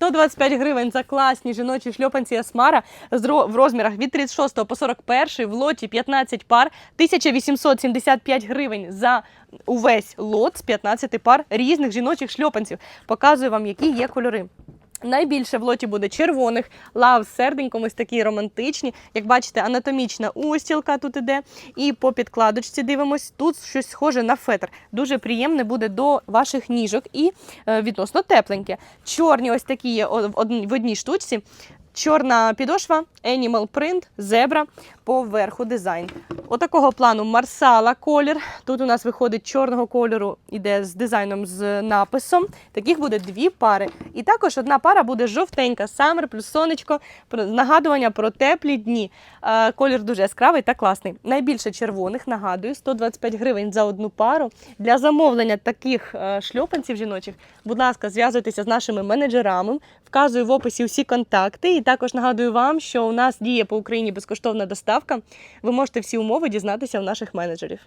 125 гривень за класні жіночі шльопанці Асмара в розмірах від 36 по 41 в лоті 15 пар, 1875 гривень за увесь лот з 15 пар різних жіночих шльопанців. Показую вам, які є кольори. Найбільше в лоті буде червоних, лав з серденьком, ось такі романтичні. Як бачите, анатомічна устілка тут іде. І по підкладочці дивимось, тут щось схоже на фетр. Дуже приємне буде до ваших ніжок і е, відносно тепленьке. Чорні ось такі є в одній штучці. Чорна підошва, Animal Print, зебра, поверху дизайн. Отакого плану Марсала колір. Тут у нас виходить чорного кольору, іде з дизайном з написом. Таких буде дві пари. І також одна пара буде жовтенька, самер плюс сонечко, нагадування про теплі дні. Е, Колір дуже яскравий та класний. Найбільше червоних, нагадую, 125 гривень за одну пару. Для замовлення таких е, шльопанців жіночих, будь ласка, зв'язуйтеся з нашими менеджерами. Вказую в описі всі контакти. Також нагадую вам, що у нас діє по Україні безкоштовна доставка. Ви можете всі умови дізнатися у наших менеджерів.